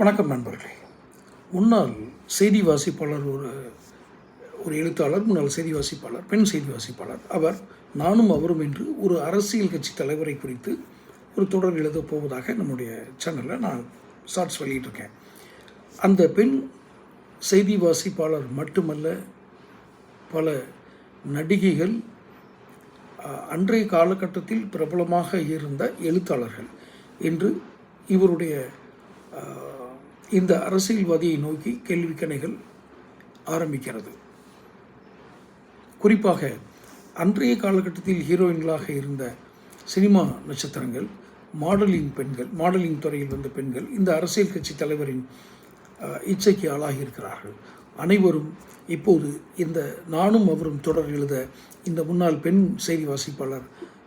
வணக்கம் நண்பர்களே. முன்னாள் செய்தி வாசிப்பாளர் ஒரு ஒரு எழுத்தாளர் முன்னாள் செய்தி வாசிப்பாளர் பெண் செய்தி வாசிப்பாளர். அவர் நானும் அவரும் என்று ஒரு அரசியல் கட்சி தலைவரை குறித்து ஒரு தொடர் எழுதப் போவதாக நம்முடைய சேனலில் நான் ஷார்ட்ஸ் வெளியிட்டிருக்கேன். அந்த பெண் செய்தி வாசிப்பாளர் மட்டுமல்ல பல நடிகைகள் அன்றைய காலகட்டத்தில் பிரபலமாக இருந்த எழுத்தாளர்கள் என்று இவருடைய இந்த அரசியல்வாதியை நோக்கி கேள்விக்கணைகள் ஆரம்பிக்கிறது. குறிப்பாக அன்றைய காலகட்டத்தில் ஹீரோயின்களாக இருந்த சினிமா நட்சத்திரங்கள் மாடலிங் பெண்கள் மாடலிங் துறையில் வந்த பெண்கள் இந்த அரசியல் கட்சி தலைவரின் இச்சைக்கு ஆளாகி இருக்கிறார்கள் அனைவரும் இப்போது இந்த நானும் அவரும் தொடர் எழுத இந்த முன்னாள் பெண் செய்தி வாசிப்பாளர்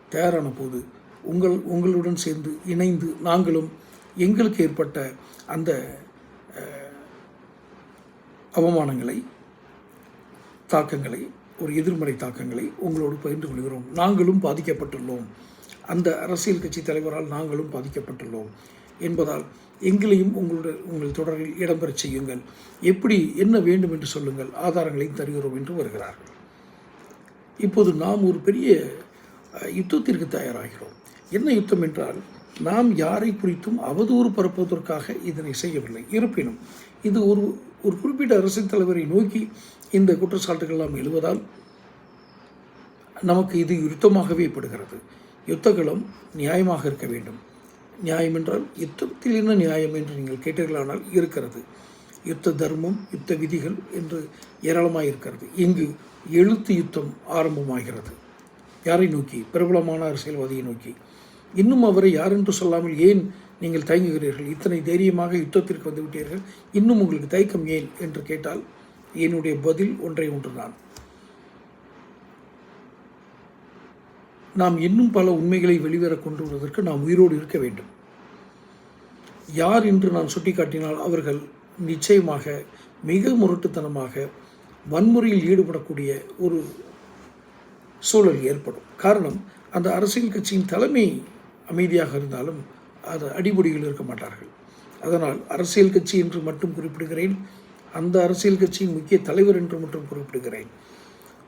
தயாரான போது உங்கள் உங்களுடன் சேர்ந்து இணைந்து நாங்களும் எங்களுக்கு ஏற்பட்ட அந்த அவமானங்களை தாக்கங்களை ஒரு எதிர்மறை தாக்கங்களை உங்களோடு பகிர்ந்து கொள்கிறோம். நாங்களும் பாதிக்கப்பட்டுள்ளோம். அந்த அரசியல் கட்சி தலைவரால் நாங்களும் பாதிக்கப்பட்டுள்ளோம் என்பதால் எங்களையும் உங்களுடைய உங்கள் தொடரில் இடம்பெறச் செய்யுங்கள். எப்படி என்ன வேண்டும் என்று சொல்லுங்கள். ஆதாரங்களையும் தருகிறோம் என்று வருகிறார்கள். இப்போது நாம் ஒரு பெரிய யுத்தத்திற்கு தயாராகிறோம். என்ன யுத்தம் என்றால் நாம் யாரை குறித்தும் அவதூறு பரப்புவதற்காக இதனை செய்யவில்லை. இருப்பினும் இது ஒரு ஒரு குறிப்பிட்ட அரசியல் தலைவரை நோக்கி இந்த குற்றச்சாட்டுகள் எல்லாம் எழுவதால் நமக்கு இது யுத்தமாகவே படுகிறது. யுத்தகலம் நியாயமாக இருக்க வேண்டும். நியாயம் என்றால் யுத்தத்தில் என்ன நியாயம் என்று நீங்கள் கேட்டீர்களானால் இருக்கிறது. யுத்த தர்மம் யுத்த விதிகள் என்று ஏராளமாக இருக்கிறது. இங்கு எழுத்து யுத்தம் ஆரம்பமாகிறது. யாரை நோக்கி? பிரபலமான அரசியல்வாதியை நோக்கி. இன்னும் அவரை யாரென்று சொல்லாமல் ஏன் நீங்கள் தயங்குகிறீர்கள்? இத்தனை தைரியமாக யுத்தத்திற்கு வந்து விட்டீர்கள். இன்னும் உங்களுக்கு தயக்கம் ஏன்? என்று கேட்டால் என்னுடைய பதில் ஒன்றை ஒன்றுதான். நாம் இன்னும் பல உண்மைகளை வெளிவர கொண்டு வருவதற்கு நாம் உயிரோடு இருக்க வேண்டும். யார் என்று நான் சுட்டிக்காட்டினால் அவர்கள் நிச்சயமாக மிக முரட்டுத்தனமாக வன்முறையில் ஈடுபடக்கூடிய ஒரு சூழல் ஏற்படும். காரணம் அந்த அரசியல் கட்சியின் தலைமை அமைதியாக இருந்தாலும் அது அடிப்படையில் இருக்க மாட்டார்கள். அதனால் அரசியல் கட்சி என்று மட்டும் குறிப்பிடுகிறேன். அந்த அரசியல் கட்சியின் முக்கிய தலைவர் என்று மட்டும் குறிப்பிடுகிறேன்.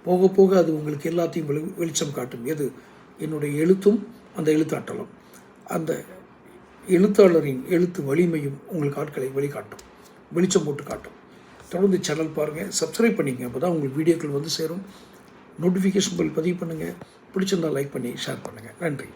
போக போக அது உங்களுக்கு எல்லாத்தையும் வெளி வெளிச்சம் காட்டும். எது? என்னுடைய எழுத்தும் அந்த எழுத்தாற்றலும். அந்த எழுத்தாளரின் எழுத்து வலிமையும் உங்களுக்கு ஆட்களை வெளிக்காட்டும் வெளிச்சம் போட்டு காட்டும். தொடர்ந்து சேனல் பாருங்கள் சப்ஸ்கிரைப் பண்ணிங்க. அப்போ தான் உங்களுக்கு வீடியோக்கள் வந்து சேரும். நோட்டிஃபிகேஷன் பில் பதிவு பண்ணுங்கள் பிடிச்சிருந்தால் லைக் பண்ணி ஷேர் பண்ணுங்கள் நன்றி.